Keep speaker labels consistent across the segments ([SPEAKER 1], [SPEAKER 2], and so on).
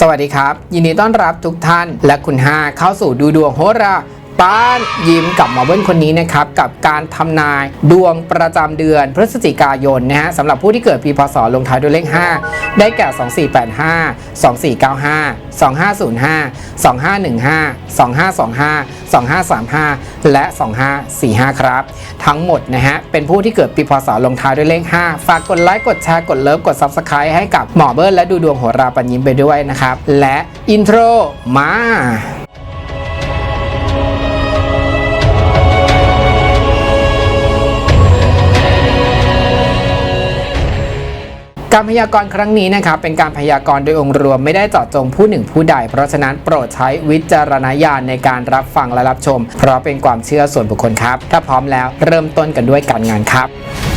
[SPEAKER 1] สวัสดีครับ ยินดีต้อนรับทุกท่านและคุณห้าเข้าสู่ดูดวงโหรา ป้านยิ้มกับหมอเบิ้ลคนนี้นะครับกับการทำนายดวงประจำเดือนพฤศจิกายนนะฮะสำหรับผู้ที่เกิดปีพศลงท้ายด้วยเลข 5 ได้แก่ 2485 2495 2505 2515 2525 2535 และ 2545 ครับ ทั้งหมดนะฮะเป็นผู้ที่เกิดปีพศลงท้ายด้วยเลข 5 ฝากกดไลค์กดแชร์กดเลิฟกด Subscribe ให้กับหมอเบิ้ลและดูดวงโหราปัญยิ้มไปด้วยนะครับและอินโทรมา การพยากรณ์ครั้งนี้นะครับเป็นการพยากรณ์โดยองค์รวมไม่ได้เจาะจงผู้หนึ่งผู้ใด เพราะฉะนั้นโปรดใช้วิจารณญาณในการรับฟังและรับชม เพราะเป็นความเชื่อส่วนบุคคลครับ ถ้าพร้อมแล้วเริ่มต้นกันด้วยการงานครับ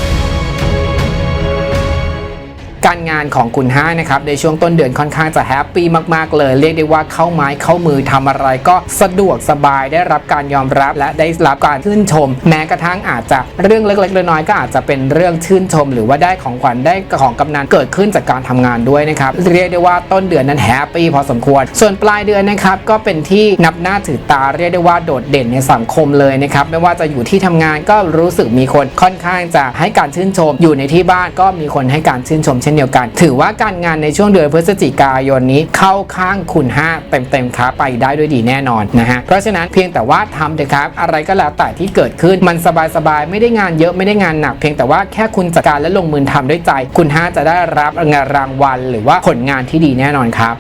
[SPEAKER 1] การงานของคุณห้านะครับในช่วงต้นเดือนค่อนข้างจะแฮปปี้มากๆ เลยเรียกได้ว่าเข้าไม้เข้ามือทำอะไรก็สะดวกสบายได้รับการยอมรับและได้รับการชื่นชม แม้กระทั่งอาจจะเรื่องเล็กๆน้อยๆก็อาจจะเป็นเรื่องชื่นชม หรือว่าได้ของขวัญได้ของกำนันเกิดขึ้นจากการทำงานด้วยนะครับเรียกได้ว่าต้นเดือนนั้นแฮปปี้พอสมควร ส่วนปลายเดือนนะครับก็เป็นที่นับหน้าถือตาเรียกได้ว่าโดดเด่นในสังคมเลยนะครับไม่ว่าจะอยู่ที่ทำงานก็รู้สึกมีคนค่อนข้างจะให้การชื่นชม อยู่ในที่บ้านก็มีคนให้การชื่นชมเช่นเดียวกัน ถือว่าการงานในช่วงเดือนพฤศจิกายนนี้เข้าข้างคุณ 5 เต็มๆครับไปได้ด้วยดีแน่นอนนะฮะเพราะฉะนั้นเพียงแต่ว่าทำเถอะครับ อะไรก็แล้วแต่ที่เกิดขึ้นมันสบายๆไม่ได้งานเยอะไม่ได้งานหนัก เพียงแต่ว่าแค่คุณจัดการและลงมือทำด้วยใจ คุณ 5 จะได้รับงานรางวัล หรือว่าผลงานที่ดีแน่นอนครับ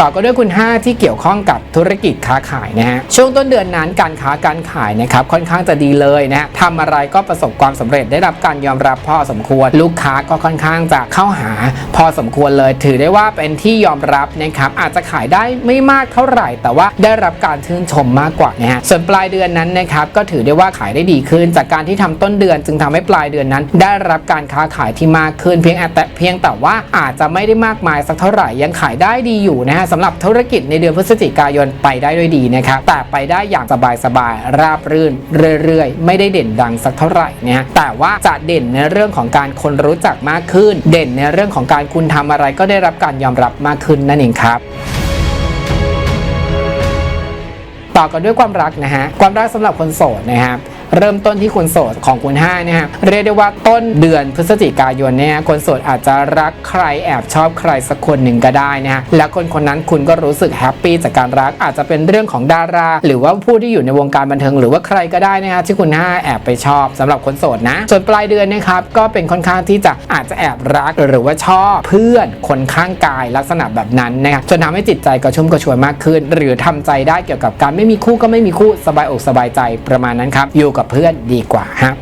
[SPEAKER 1] ต่อก็ด้วยคุณ 5 ที่เกี่ยวข้องกับธุรกิจค้าขายนะฮะช่วงต้นเดือนนั้นการค้าการขายนะครับค่อนข้างจะดีเลยนะฮะทำอะไรก็ประสบความสำเร็จได้รับการยอมรับพอสมควร ลูกค้าก็ค่อนข้างจะเข้าหา พอสมควรเลย ถือได้ว่าเป็นที่ยอมรับนะครับอาจจะขายได้ไม่มากเท่าไหร่ แต่ว่าได้รับการชื่นชมมากกว่านะฮะส่วนปลายเดือนนั้นนะครับก็ถือได้ว่าขายได้ดีขึ้น จากการที่ทำต้นเดือน จึงทำให้ปลายเดือนนั้น ได้รับการค้าขายที่มากขึ้นเพียงแต่เพียงแต่ว่าอาจจะไม่ได้มากมายสักเท่าไหร่ยังขายได้ดีอยู่นะฮะสำหรับธุรกิจในเดือนพฤศจิกายนไปได้ด้วยดีนะครับแต่ไปได้อย่างสบายๆราบรื่นเรื่อยๆ ไม่ได้เด่นดังสักเท่าไหร่นะฮะแต่ว่าจะเด่นในเรื่องของการคนรู้จักมากขึ้น เด่นในเรื่องของการคุณทำอะไรก็ได้รับการยอมรับมากขึ้นนั่นเองครับต่อกันด้วยความรักนะฮะ ความรักสำหรับคนโสดนะครับ เริ่มต้นที่คนโสดของคุณ5นะฮะเรียกได้ว่าต้นเดือนพฤศจิกายนเนี่ยคนโสดอาจจะรักใครแอบชอบใครสักคนหนึ่งก็ได้นะฮะและคนคนนั้นคุณก็รู้สึกแฮปปี้จากการรักอาจจะเป็นเรื่องของดารา หรือว่าผู้ที่อยู่ในวงการบันเทิงหรือว่าใครก็ได้นะฮะที่คุณ5แอบไปชอบสำหรับคนโสดนะ ส่วนปลายเดือนนะครับก็เป็นค่อนข้างที่จะอาจจะแอบรักหรือว่าชอบเพื่อนคนข้างกายลักษณะแบบนั้นนะครับจนทำให้จิตใจกระชุ่มกระชวยมากขึ้น หรือทำใจได้เกี่ยวกับการไม่มีคู่ก็ไม่มีคู่สบายอกสบายใจประมาณนั้นครับอยู่กับกับเพื่อนดีกว่าฮะ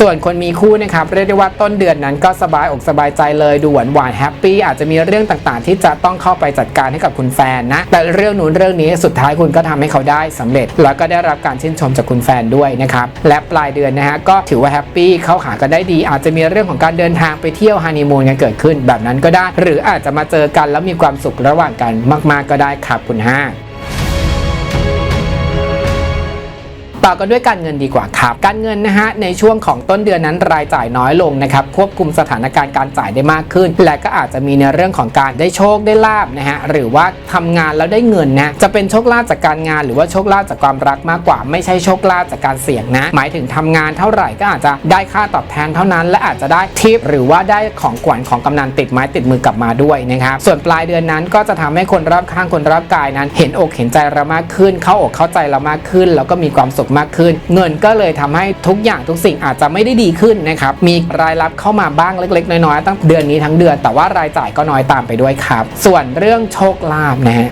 [SPEAKER 1] ส่วนคนมีคู่นะครับเรียกได้ว่าต้นเดือนนั้นก็สบายอกสบายใจเลยดูหวานหวานแฮปปี้อาจจะมีเรื่องต่างๆ ที่จะต้องเข้าไปจัดการให้กับคุณแฟนนะแต่เรื่องนู้นเรื่องนี้สุดท้ายคุณก็ทำให้เขาได้สำเร็จ แล้วก็ได้รับการชื่นชมจากคุณแฟนด้วยนะครับและปลายเดือนนะฮะก็ถือว่าแฮปปี้เข้าหากันได้ดี อาจจะมีเรื่องของการเดินทางไปเที่ยวฮันนีมูนกันเกิดขึ้น แบบนั้นก็ได้ หรืออาจจะมาเจอกันแล้วมีความสุขระหว่างกันมาก ๆก็ได้ครับคุณห้า ต่อกันด้วยการเงินดีกว่าครับ การเงินนะฮะในช่วงของต้นเดือนนั้นรายจ่ายน้อยลงนะครับควบคุมสถานการณ์การจ่ายได้มากขึ้น และก็อาจจะมีในเรื่องของการได้โชคได้ลาบนะฮะหรือว่าทำงานแล้วได้เงินนะจะเป็นโชคลาภจากการงาน หรือว่าโชคลาภจากความรักมากกว่า ไม่ใช่โชคลาภจากการเสี่ยงนะ หมายถึงทำงานเท่าไหร่ก็อาจจะได้ค่าตอบแทนเท่านั้น และอาจจะได้ทิปหรือว่าได้ของขวัญของกำนันติดไม้ติดมือกลับมาด้วยนะครับส่วนปลายเดือนนั้นก็จะทำให้คนรอบข้างคนรอบกายนั้น เห็นอกเห็นใจเรามากขึ้น เข้าอกเข้าใจเรามากขึ้น แล้วก็มีความสุขมากขึ้น เงินก็เลยทำให้ทุกอย่างทุกสิ่งอาจจะไม่ได้ดีขึ้นนะครับมีรายรับเข้ามาบ้างเล็ก ๆ น้อยๆตั้งเดือนนี้ทั้งเดือน แต่ว่ารายจ่ายก็น้อยตามไปด้วยครับ ส่วนเรื่องโชคลาภนะฮะ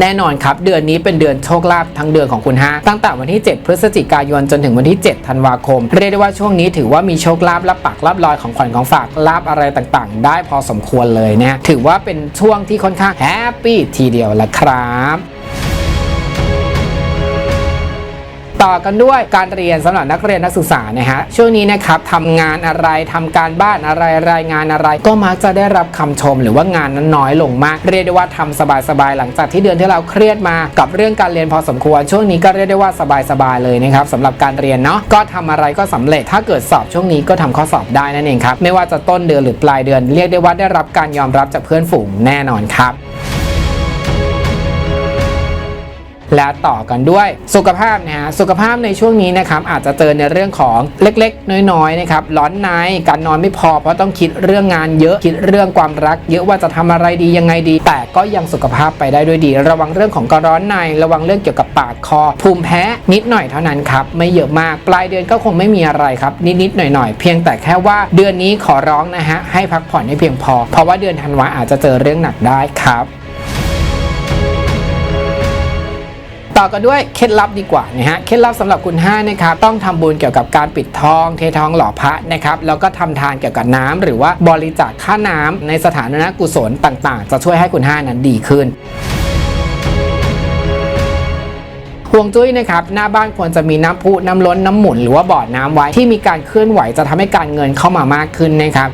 [SPEAKER 1] แน่นอนครับ เดือนนี้เป็นเดือนโชคลาภทั้งเดือนของคุณฮะตั้งแต่วันที่ 7 พฤศจิกายนจนถึงวันที่ 7 ธันวาคม เรียกได้ว่าช่วงนี้ถือว่ามีโชคลาภรับปากรับลอยของขวัญของฝากลาบอะไรต่างๆ ได้พอสมควรเลยนะถือว่าเป็นช่วงที่ค่อนข้างแฮปปี้ทีเดียวละครับ ต่อกันด้วยการเรียนสำหรับนักเรียนนักศึกษานะฮะช่วงนี้นะครับทำงานอะไรทำการบ้านอะไรรายงานอะไร ก็มักจะได้รับคำชมหรือว่างานนั้นน้อยลงมาก เรียกได้ว่าทำสบายๆหลังจากที่เดือนที่เราเครียดมากับเรื่องการเรียนพอสมควร ช่วงนี้ก็เรียกได้ว่าสบายๆเลยนะครับสำหรับการเรียนเนาะก็ทำอะไรก็สำเร็จถ้าเกิดสอบช่วงนี้ก็ทำข้อสอบได้นั่นเองครับไม่ว่าจะต้นเดือนหรือปลายเดือน เรียกได้ว่าได้รับการยอมรับจากเพื่อนฝูงแน่นอนครับ และต่อกันด้วย สุขภาพนะฮะสุขภาพในช่วงนี้นะครับอาจจะเจอในเรื่องของเล็กๆ น้อยๆนะครับร้อนในการนอนไม่พอ เพราะต้องคิดเรื่องงานเยอะคิดเรื่องความรัก เยอะว่าจะทำอะไรดียังไงดี แต่ก็ยังสุขภาพไปได้ด้วยดี ระวังเรื่องของกระร้อนใน ระวังเรื่องเกี่ยวกับปากคอ ภูมิแพ้นิดหน่อยเท่านั้นครับไม่เยอะมากปลายเดือนก็คงไม่มีอะไรครับนิดๆหน่อยๆ เพียงแต่แค่ว่าเดือนนี้ขอร้องนะฮะให้พักผ่อนให้เพียงพอ เพราะว่าเดือนธันวาอาจจะเจอเรื่องหนักได้ครับ ต่อกันด้วยเคล็ดลับดีกว่านะฮะเคล็ดลับสำหรับคุณ5นะครับต้องทำบุญเกี่ยวกับการปิดทอง เททองหล่อพระนะครับแล้วก็ทำทานเกี่ยวกับน้ำหรือว่าบริจาคค่าน้ำในสถานะกุศลต่างๆ จะช่วยให้คุณ5นั้นดีขึ้นห่วงจุ้ยนะครับหน้าบ้านควรจะมีน้ำพุน้ำล้นน้ำหมุนหรือว่าบ่อน้ำไว้ที่มีการเคลื่อนไหวจะทำให้การเงินเข้ามามากขึ้นนะครับ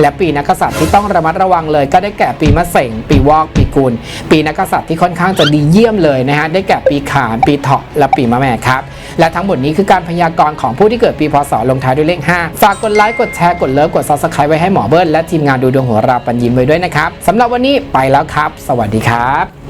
[SPEAKER 1] และปีนักกษัตริย์ที่ต้องระมัดระวังเลยก็ได้แก่ปีมะเสงปีวอกปี กุล ปีนักษัตริย์ที่ค่อนข้างจะดีเยี่ยมเลยนะฮะได้แก่ปีขานปีเถาะและปีมะแม่ครับ และทั้งหมดนี้คือการพยากรณ์ของผู้ที่เกิดปีพศลงท้ายด้วยเลข 5 ฝากกดไลค์กดแชร์กดเลิฟกดซับสไครต์ไว้ให้หมอเบิร์ดและทีมงานดูดวงหัวราปันยิมไว้ด้วยนะครับสำหรับวันนี้ไปแล้วครับ สวัสดีครับ